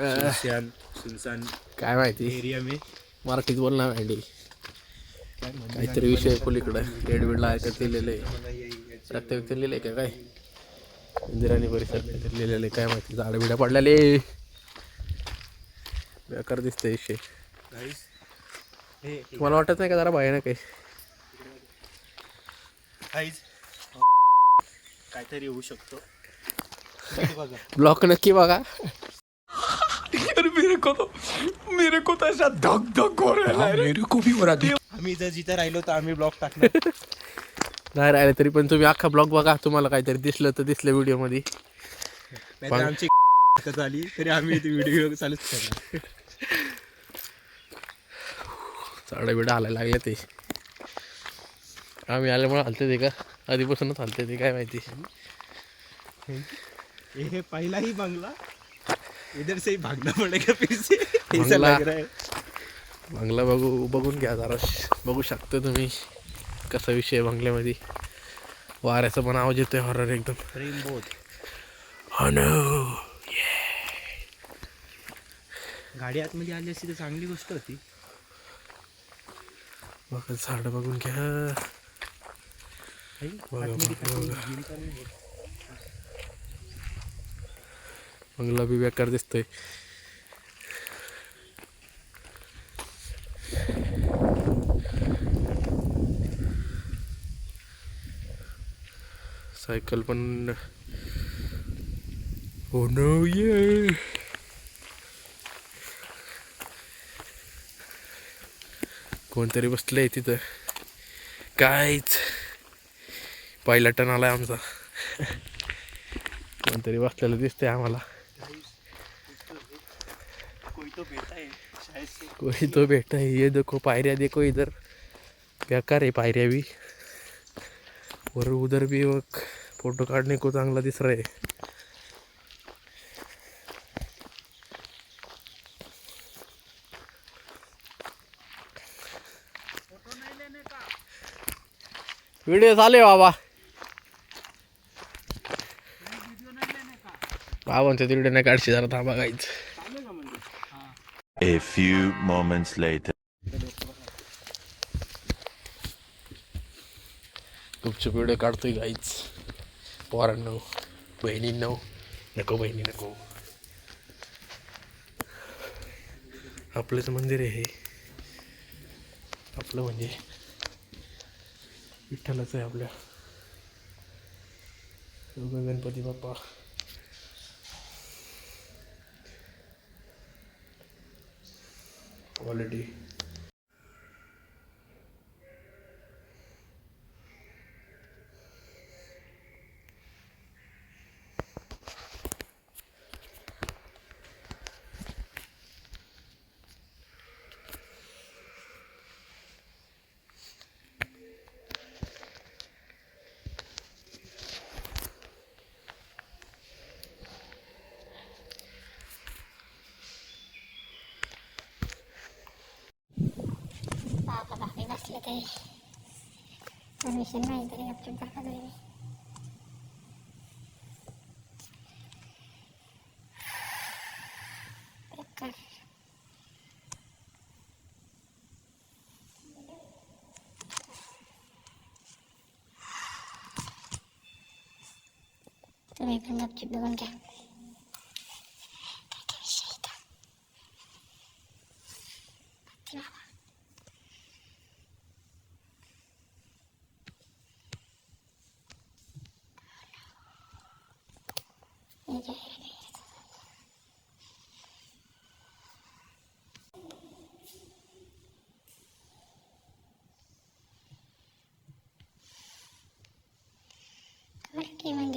सुनसान सुनसान काय माहिती? एरिया में. मराठीत बोल ना भांडी काहीतरी विषय पलीकडं. डेडविडला ऐकत लिहिलेलं आहे प्रत्येक लिहिलंय का काय? इंदिराणी परिसर काहीतरी लिहिलेलं आहे. काय माहिती? झाडं बिडं पडलेले. बेकार दिसतंय विषय हे तुम्हाला वाटत नाही का जरा भयानक आहे? गाईस काहीतरी होऊ शकतो. इथे बघा. ब्लॉक नक्की बघा आम्ही जर जिथे राहिलो तर आम्ही ब्लॉग टाकणार. नाही राहिले तरी पण तुम्ही अख्खा ब्लॉग बघा. तुम्हाला काहीतरी दिसलं तर दिसलं व्हिडिओमध्ये नाहीतर आमची आली तरी आम्ही व्हिडिओ चालूच करणार झाडं बिडं हालायला लागले ते. आम्ही आल्यामुळे हलते ते का? आधीपासूनच हलते ते काय माहिती. ये है पहला ही बंगला. इधर से ही भागना पड़ेगा फिर से। ऐसा बंगला. लग रहा है। बंगला बघू बघून घ्या जरा बघू शकता तुम्ही कसा विषय आहे बंगल्यामध्ये. वाऱ्याचं पण आवाज येतोय हॉरर एकदम. प्रेम बोध हो नो गाडी आतमध्ये आली असती तर चांगली गोष्ट होती. बघा झाडं बघून घ्या? बघा, बघा. गिरी चालू आहे. बंगला बी बेकार दिसतोय. सायकल पण हो नो ये कोणतरी बसलंय तिथं. कायच पहिला टन आलाय आमचा. कोणतरी बसलेलं दिसतंय आम्हाला कोई तो बेटा है शायद से कोई तो बैठा है ये देखो पायरिया देखो इधर. बेकार है पायरिया भी और उधर भी एक फोटो काढणे को चांगला दिस रहा है व्हिडिओ चाले बाबा. बाबांच्या तिकडे नाही काढशी जरा थांबा काहीच A few moments later. गुपचूप व्हिडिओ काढतोय गाईच पोरांनो बहिणींनो नको बहिणी नको. आपलंच मंदिर आहे हे. आपलं म्हणजे विठ्ठलाचं आहे आपल्या. गणपती बाप्पा. क्वालिटी बापे बसले ते परमिशन नाही तरी गपचूप दाखवत होते मी बेकार. तुम्ही पण गपचूप बघून घ्या काहीतरी विषय इथं. ते बाबा हे जे आहे ते.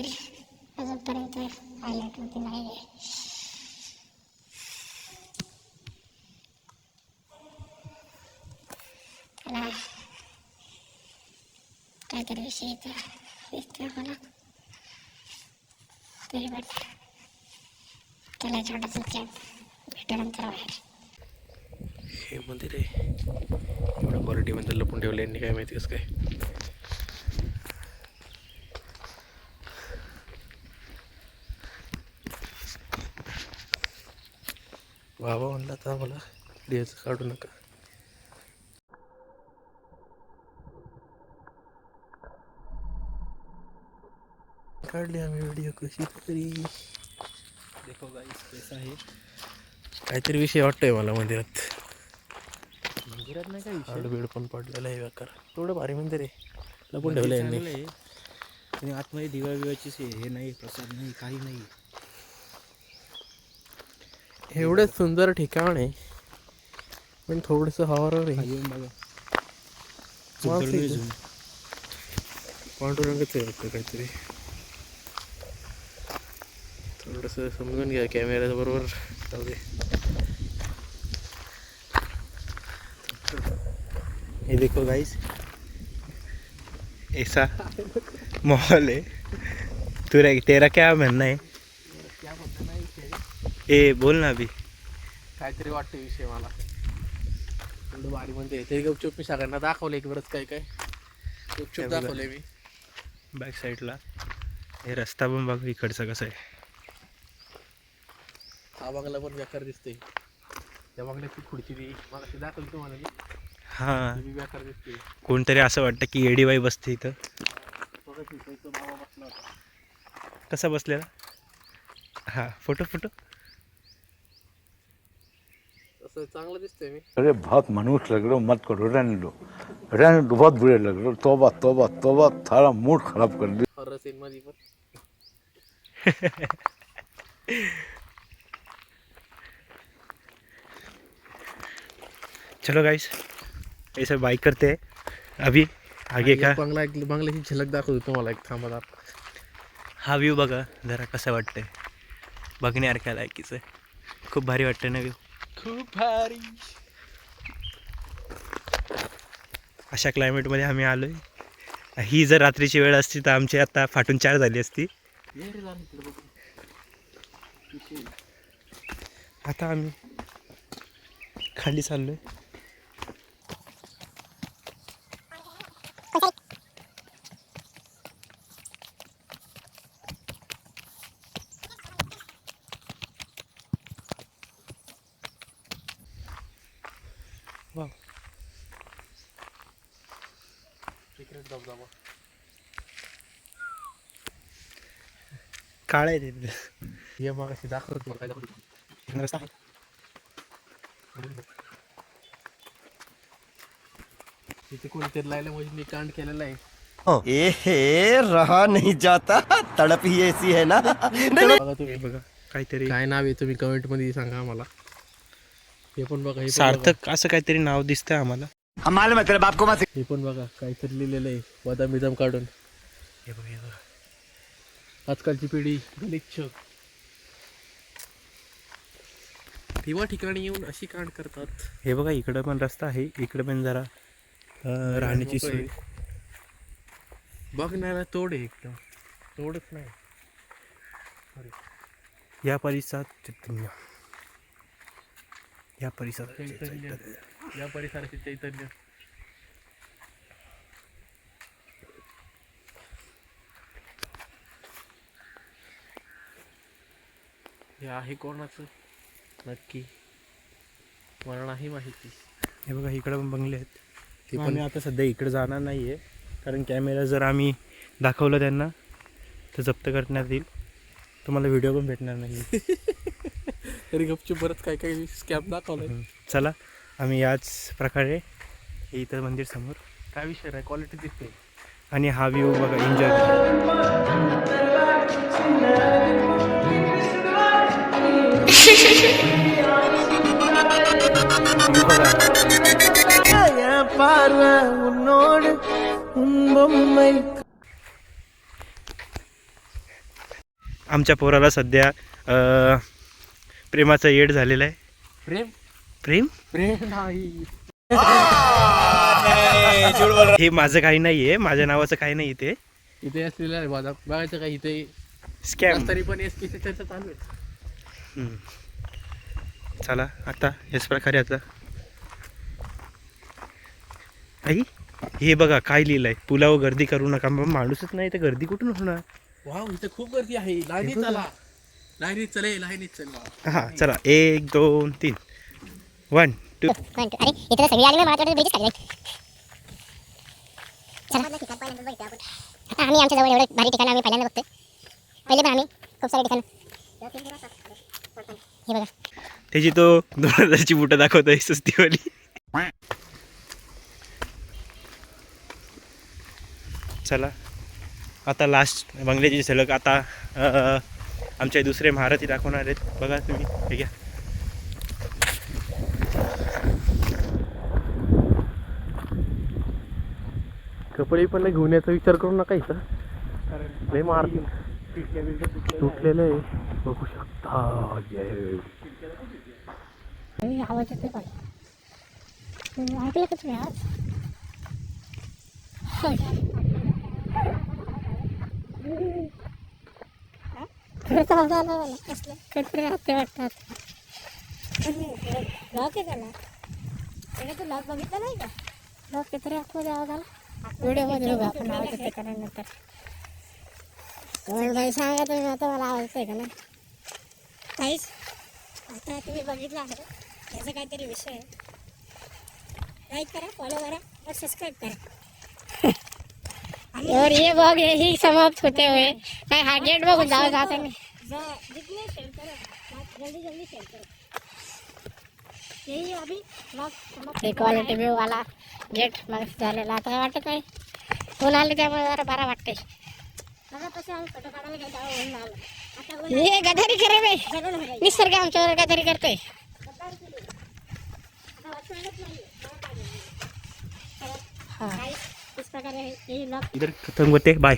मराठी अजूनपर्यंत हायलाईटमध्ये नाही आहे. त्याला काहीतरी विषय इथं दिसतोय मला तरी पण. त्याला छोटासा चॅट भेटल्यानंतर बाहेर. हे मंदिर आहे. एवढं क्वालिटीमध्ये लपून ठेवलं यांनी काय माहिती कसं काय? बाबा म्हणला तर मला व्हिडिओचं काढू नका. काढली आम्ही व्हिडिओ कशी तरी. देखो गाईस आहे काहीतरी विषय वाटतोय मला मंदिरात. मंदिरात नाही का विषय? हाडबीड पण पडलेलं आहे बेकार. तेवढं भारी मंदिर आहे. लपून ठेवलं यांनी. आहे. आतमध्ये दिवा बिवाची से- हे नाही प्रसाद नाही काही नाही. एवढं सुंदर ठिकाण आहे. पण थोडंसं हॉरर हा, आहे. पांडुरंगच आहे वाटतं काहीतरी. थोडंसं समजून घ्या कॅमेऱ्या बरोबर. जाऊ दे. ये देखो गाइस ऐसा माहौल है तेरा तेरा क्या म्हणणं आहे? ए बोल ना अभी. काहीतरी वाटतं विषय मला. एवढं भारी म्हणते तरी गपचूप मी सगळ्यांना दाखवलं एक बरंच काय काय. गपचूप बघा. दाखवलंय मी. बॅक साईडला हे रस्ता पण बघ इकडचा कसा आहे. हा बंगला पण बेकार दिसतोय. त्या बंगल्याची खुर्ची ती मला ती दाखवली तुम्हाला मी. हा. बेकार दिसते कोणतरी असं वाटतं की एडीबाई बसते इथं. बघा तिथं तो बाबा बसला कसा बसलेला? हा फोटो फोटो. तसं चांगलं दिसतंय मी. अरे बहुत मनुष्य लग रहे हो मत करो रहने दो रहने दो बहुत बुरे लग रहे हो तोबा तोबा तोबा थारा मूड खराब कर दिया हॉरर सीन मध्ये पण. चलो गाइस ऐसा बाइक करते हैं। अभी आगे का एक बंगला एक बंगल्याची झलक दाखवतो तुम्हाला एक थांबा दाख हा व्ह्यू बघा जरा कसं वाटतंय. बघण्यासारख्या लायकीचं आहे खूप भारी वाटतंय ना व्ह्यू खूप भारी. अशा क्लायमेटमध्ये आम्ही आलोय. ही जर रात्रीची वेळ असती तर आमची आता फाटून चार झाली असती. आता आम्ही खाली चाललोय. वा काळ आहे तिथे हे मग अशी दाखवत तुम्हाला काय दाखवतो रस्ता आहे. तिथे कोणतरी लायला म्हणजे मी कांड केलेला आहे. एहे रहा नहीं जाता. तड़प ही ऐसी है ना. बघा तुम्ही. बघा काहीतरी. काय नाव आहे तुम्ही कमेंटमध्ये सांगा आम्हाला. हे पण बघा हे पण. सार्थक असं काहीतरी नाव दिसतंय आम्हाला. हम मालूम है तेरे बाप को मत हे पण बघा काहीतरी लिहिलेलं आहे. बदाम बिदाम काढून. हे बघा हे बघा. आजकालची पिढी गलिच्छ तेव्हा ठिकाणी येऊन अशी कांड करतात. हे बघा इकडं पण रस्ता आहे. इकडं पण जरा अं, राहण्याची सोय. बघण्याला तोड आहे एकदम. तोडच नाही. या परिसरात चैतन्य. या परिसरात चैतन्य. या परिसराचे चैतन्य. आहे कोणाचं? नक्की. मला नाही माहिती. हे बघा इकडं पण बंगले आहेत. ते पण आम्ही आता सध्या इकडे जाणार नाही आहे कारण कॅमेरा जर आम्ही दाखवलं त्यांना तर जप्त करण्यात येईल. तुम्हाला व्हिडिओ पण भेटणार नाही. तरी गपचूप बरंच काय काय स्कॅम दाखवलंय. हम्म. चला आम्ही याच प्रकारे हे इथं मंदिर समोर. काय विषय नाही क्वालिटी दिसते. आणि हा व्ह्यू बघा एन्जॉय आमच्या पोराला सध्या अं, प्रेमाचं येड झालेलं आहे. प्रेम? प्रेम? प्रेम नाही. हे माझं काही नाही आहे माझ्या नावाचं काही नाही ते इथे असलेलं बघायचं काय इथे. स्कॅम तरी पण एस चर्चा चालू आहे. चला आता याच प्रकारे आता. आई हे बघा काय लिहिलंय? पुलावर गर्दी करू नका मग माणूसच नाही तर गर्दी कुठून होणार? वाव इथे खूप गर्दी आहे. लाईनी. चला. लाईनीत चले लाईनीत चल. हां चला. एक दोन तीन. वन टू वन टू अरे इथे तर सगळी आली ना मला वाटतं ब्रिजच खाली चला. आता आम्ही आमच्या जवळ एवढं भारी ठिकाण आम्ही पहिल्यांदा बघतोय. पहिले पण आम्ही. खूप सारे ठिकाण. हे बघा. त्याची तो दोन हजारची बुटं दाखवतोय सुस्तीवाली. चला. आता लास्ट बंगल्याची झलक. आता अं, आमचे दुसरे महारथी दाखवणार आहेत. बघा तुम्ही. हे घ्या. कपडे पण नाही घेऊन याचा विचार करू नका इथं. लय मार तुटलेलं आहे. बघू शकता. आवाज येतोय पण ऐकलं का तुम्ही आवाज खरंच आवाज आला मला कसलं कटरे हत्ते वाटतात लॉक आहे त्याला त्याने तू लॉक बघितला नाही का लॉक काहीतरी आतमध्ये आवाज आला व्हिडिओमध्ये बघू आपण आवाज येते का नंतर कोण बाई सांगा तुम्ही आता मला आवाज येतोय का नाही काहीच आता तुम्ही बघितलं आहे त्याचा काहीतरी विषय आहे लाईक करा फॉलो करा और सब्सक्राइब करा। और ये ब्लॉग यही समाप्त होते हुए मैं हाँ गेट बघून जावं जाते नाही जितने शेअर करो जल्दी जल्दी शेअर करो। यही अभी ब्लॉग क्वालिटी व्यू वाला गेट झालेला आता काय वाटत नाही ऊन आले त्यामुळे जरा बरा वाटते हे। गधारी करे बाई निसर्ग आमच्यावर गधारी करतोय इधर खत्म होते बाय